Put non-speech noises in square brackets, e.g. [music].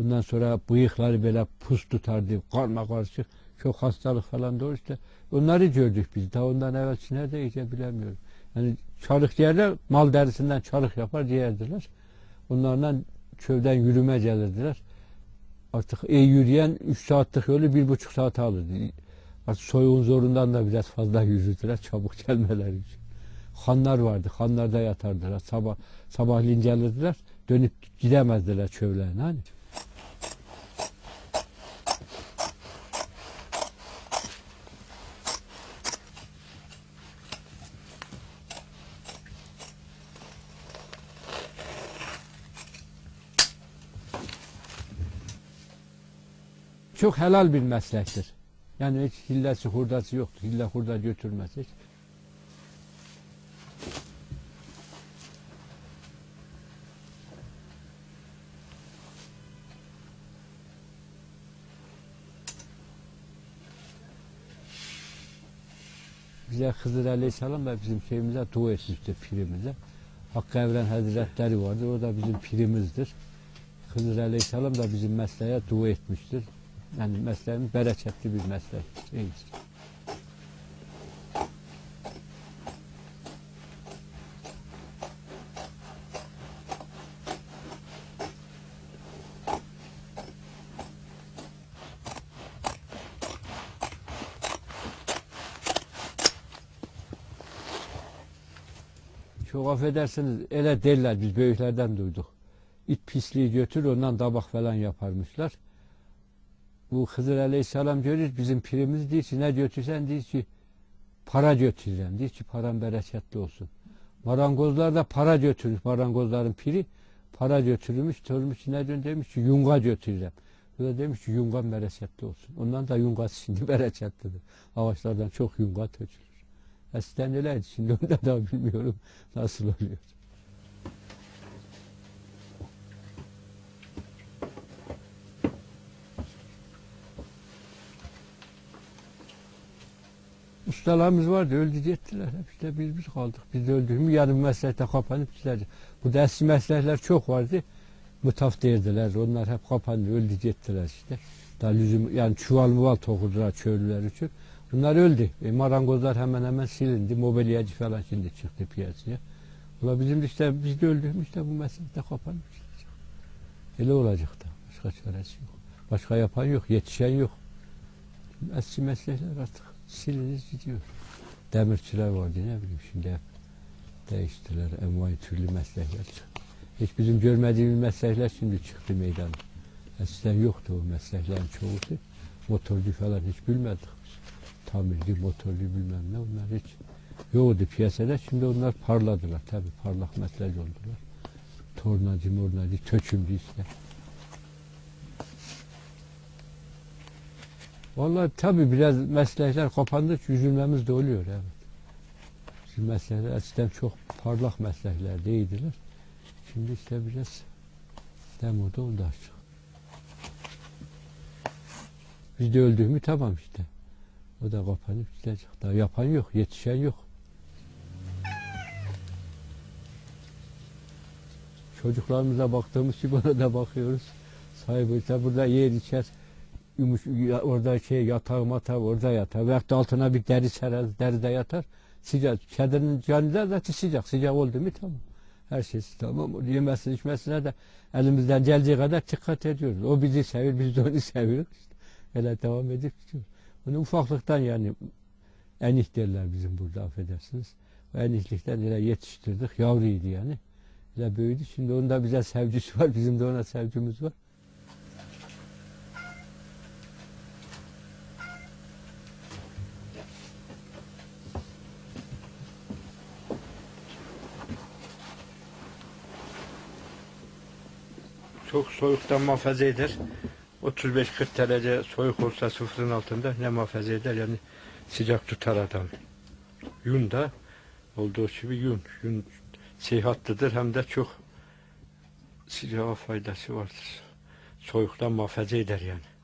Ondan sonra bıyıkları böyle pus tutardı, karma karışık. Çok hastalık falan doğru işte. Onları gördük biz. Daha ondan evvel nerede iyice bilemiyorum. Yani çarık yerler mal derisinden çarık yapar diyerdiler. Onlardan çölden yürüme gelirdiler. Artık iyi yürüyen 3 saatlik yolu bir buçuk saat alırdı. Artık soyuğun zorundan da biraz fazla yürüdüler çabuk gelmeleri için. Hanlar vardı. Hanlarda yatardılar. Sabah sabahleyin gelirdiler. Dönüp gidemezdiler çövlerine. Hani. Çok helal bir meslektir. Yani hiç hillesi hurdası yoktur. Hille hurda götürmez hiç. bize Hızır Aleyhisselam da bizim şeyimize dua etmiştir pirimize. Hakkı Evren Hazretleri vardır. O da bizim pirimizdir. Hızır Aleyhisselam da bizim mesleğe dua etmiştir. Yani mesleğimiz bereketli bir meslek. İyidir. Çok affedersiniz ele derler biz büyüklerden duyduk. İt pisliği götür ondan tabak falan yaparmışlar. Bu Hızır Aleyhisselam diyor bizim pirimiz değil ki ne götürsen değil ki para götüreceğim. Diyor ki param bereketli olsun. Marangozlar da para götürür. Marangozların piri para götürmüş. Sormuş ne diyorsun demiş ki yunga götüreceğim. O da demiş ki yungan bereketli olsun. Ondan da yungası şimdi [laughs] bereketlidir. Ağaçlardan çok yunga tökülür. Eskiden öyleydi. Şimdi onu da bilmiyorum nasıl oluyor. Ustalarımız vardı, öldü. Hep işte biz biz kaldık. Biz öldük mü yarın meslekte kapanıp giderdi. Bu eski meslekler çok vardı. Mutaf derdiler. Onlar hep kapandı, öldü gittiler işte. Daha lüzum, yani çuval muval tokurdular köylüler için. Bunlar öldü. E, marangozlar hemen hemen silindi. Mobilyacı falan şimdi çıktı piyasaya. Ula bizim işte biz de öldük işte bu meslekte kapanmış. Öyle olacak da. Başka çaresi yok. Başka yapan yok, yetişen yok. Eski meslekler artık silinir gidiyor. Dəmirçilər vardı, nə bilim şimdi dəyişdilər, əmvay türlü məsləklər. Heç bizim görmədiyimiz məsləklər şimdi çıxdı meydana. E, Əslən yoxdur o məsləklərin çoxudur. Motorlu falan heç bilmədik biz. Tamirli, motorlu bilməm nə onlar heç yoxdur piyasada. Şimdi onlar parladılar, təbii parlaq məslək oldular. Tornacı, mornacı, tökümcü istəyir. Vallahi tabii biraz meslekler kapandı, üzülmemiz de oluyor evet. Bizim meslekler eskiden çok parlak meslekler değildiler. Şimdi işte biraz demoda artık. Biz de öldük mü tamam işte. O da kapanıp gidecek. Daha yapan yok, yetişen yok. Çocuklarımıza baktığımız gibi ona da bakıyoruz. Sahibi işte burada yer içer yumuş orada şey yatağı matağı orada yatar. Veyahut da altına bir deri sereriz, deride yatar. Sıcak. Çadırın canlılar da sıcak. Sıcak oldu mu tamam. Her şey tamam. Yemesine içmesine de elimizden geldiği kadar dikkat ediyoruz. O bizi seviyor, biz de onu seviyoruz. İşte. Öyle devam edip gidiyoruz. Onu ufaklıktan yani enik derler bizim burada affedersiniz. O eniklikten öyle yetiştirdik. Yavruydu yani. Öyle büyüdü. Şimdi onun da bize sevgisi var. Bizim de ona sevgimiz var. Çok soğuktan muhafaza eder. 35-40 derece soğuk olsa sıfırın altında ne muhafaza eder yani sıcak tutar adam. Yun da olduğu gibi yun. Yun sihatlıdır hem de çok sıcağa faydası vardır. Soğuktan muhafaza eder yani.